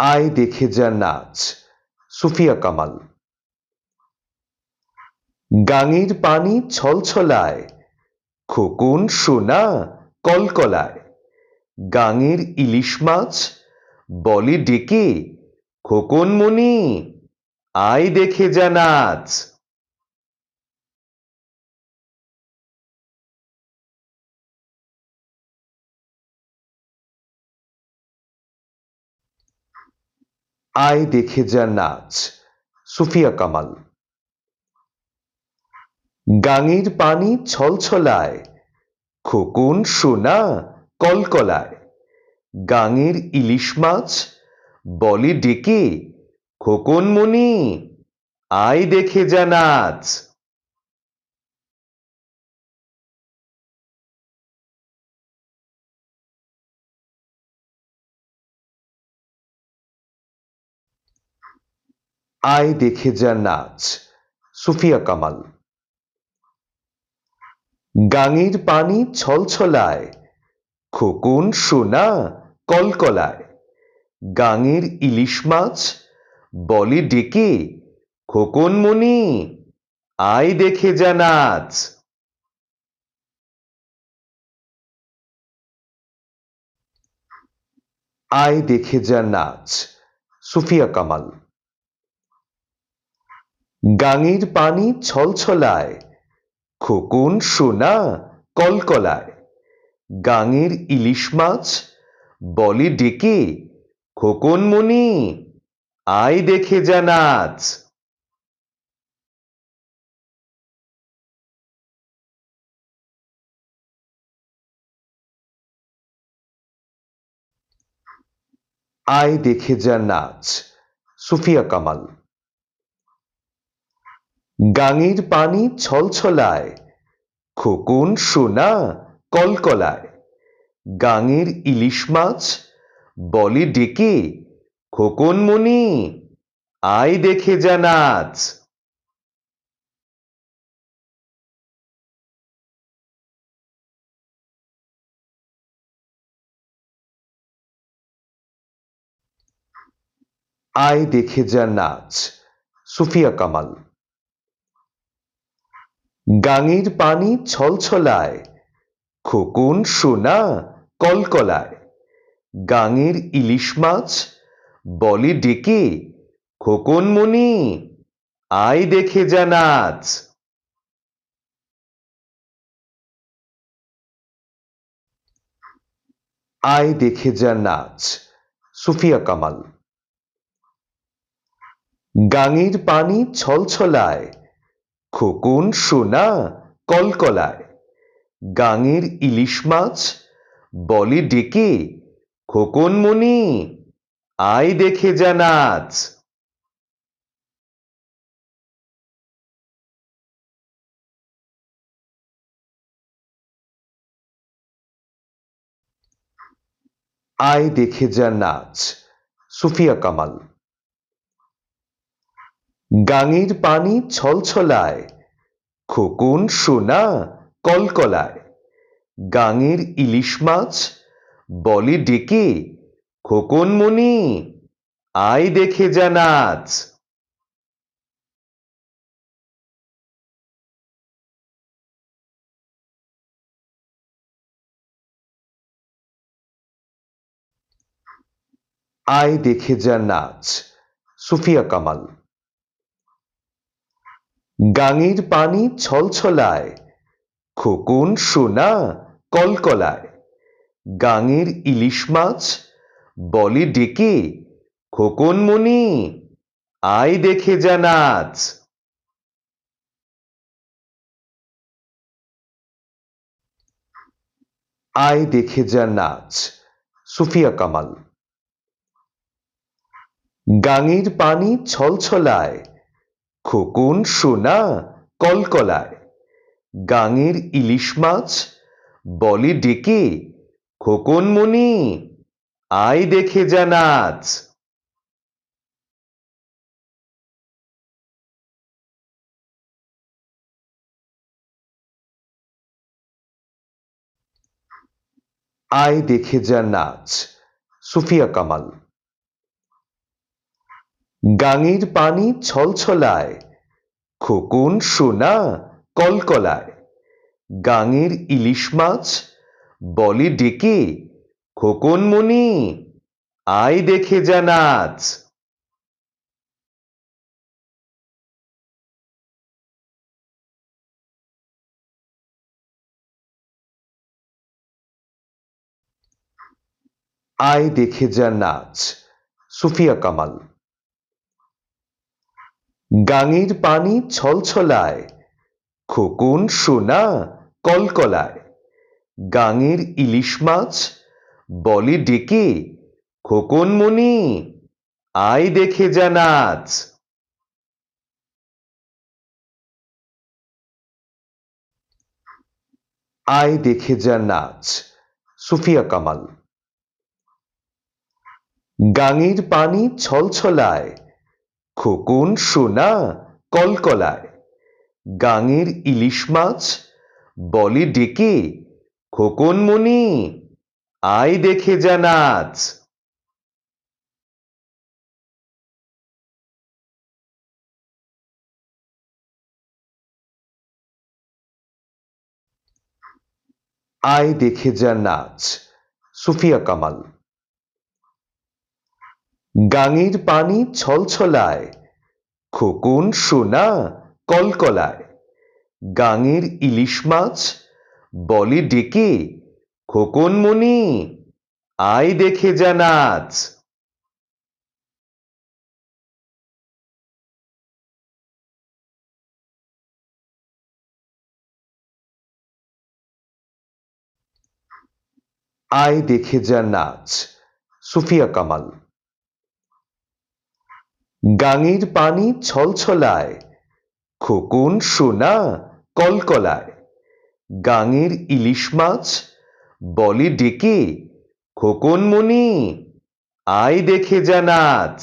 আয় দেখে যা নাচ। সুফিয়া কামাল। গাঙের পানি ছলছলায়, খোকুন সোনা কলকলায়। গাঙের ইলিশ মাছ বলে ডেকে, খোকন মনি, আয় দেখে যা নাচ। আয় দেখে যা নাচ। সুফিয়া কামাল। গাঙের পানি ছলছলায়, খোকন সোনা কলকলায়। গাঙের ইলিশ মাছ বলে ডেকে, খোকন মনি আয় দেখে যা নাচ। আয় দেখে যা নাচ। সুফিয়া কামাল। গাঙের পানি ছলছলায়, খোকন সোনা কলকলায়। গাঙের ইলিশ মাছ বলে ডেকে, খোকন মনি, আয় দেখে যা নাচ। আয় দেখে যা নাচ। সুফিয়া কামাল। গাঙের পানি ছলছলায়, খোকন সোনা কলকলায়। গাঙের ইলিশ মাছ বলে ডেকে, খোকন মনি আয় দেখে যা নাচ আয় দেখে যা নাচ সুফিয়া কামাল। গাঙের পানি ছলছলায়, খোকন সোনা কলকলায়। গাঙের ইলিশ মাছ বলে ডেকে, খোকন মনি, আয় দেখে যা নাচ আয় দেখে যা নাচ সুফিয়া কামাল। গাঙের পানি ছলছলায়, খোকন সোনা কলকলায়। গাঙের ইলিশ মাছ বলে ডেকে, খোকন মনি, আয় দেখে যা নাচ আয় দেখে যা নাচ সুফিয়া কামাল। গাঙের পানি ছলছলায় খোকন, সোনা, কলকলায়। গাঙের ইলিশ মাছ, বলে ডেকে, খোকন মনি আয় দেখে যা নাচ আয় দেখে যা নাচ সুফিয়া কামাল। গাঙের পানি ছলছলায়, খোকন সোনা কলকলায়। গাঙের ইলিশ মাছ বলে ডেকে, খোকন মনি, আয় দেখে যা নাচ আয় দেখে যা নাচ সুফিয়া কামাল। গাঙের পানি ছলছলায়, খোকন সোনা কলকলায়। গাঙের ইলিশ মাছ বলে ডেকে, খোকন মনি, আয় দেখে যা নাচ আয় দেখে যা নাচ সুফিয়া কামাল। গাঙের পানি ছলছলায় খোকন, সোনা, কলকলায়। গাঙের ইলিশ মাছ, বলে ডেকে, খোকন মনি আয় দেখে যা নাচ আয় দেখে যা নাচ সুফিয়া কামাল। গাঙের পানি ছলছলায়, খোকন সোনা কলকলায়। গাঙের ইলিশ মাছ বলে ডেকে, খোকন মনি আয় দেখে যা নাচ আয় দেখে যা নাচ সুফিয়া কামাল। গাঙের পানি ছলছলায়, খোকন সোনা কলকলায়। গাঙের ইলিশ মাছ বলে ডেকে, খোকন মনি, আয় দেখে যা নাচ আয় দেখে যা নাচ সুফিয়া কামাল। গাঙের পানি ছলছলায় খোকন সোনা, কলকলায়। গাঙের ইলিশ মাছ, বলে ডেকে, খোকন মনি আয় দেখে যা নাচ আয় দেখে যা নাচ সুফিয়া কামাল। গাঙের পানি ছলছলায়, খোকন সোনা কলকলায়। গাঙের ইলিশ মাছ বলে ডেকে, খোকন মনি আয় দেখে যা নাচ আয় দেখে যা নাচ সুফিয়া কামাল। গাঙের পানি ছলছলায়, খোকন সোনা কলকলায়। গাঙের ইলিশ মাছ বলে ডেকে খোকন মনি আয় দেখে যা নাচ।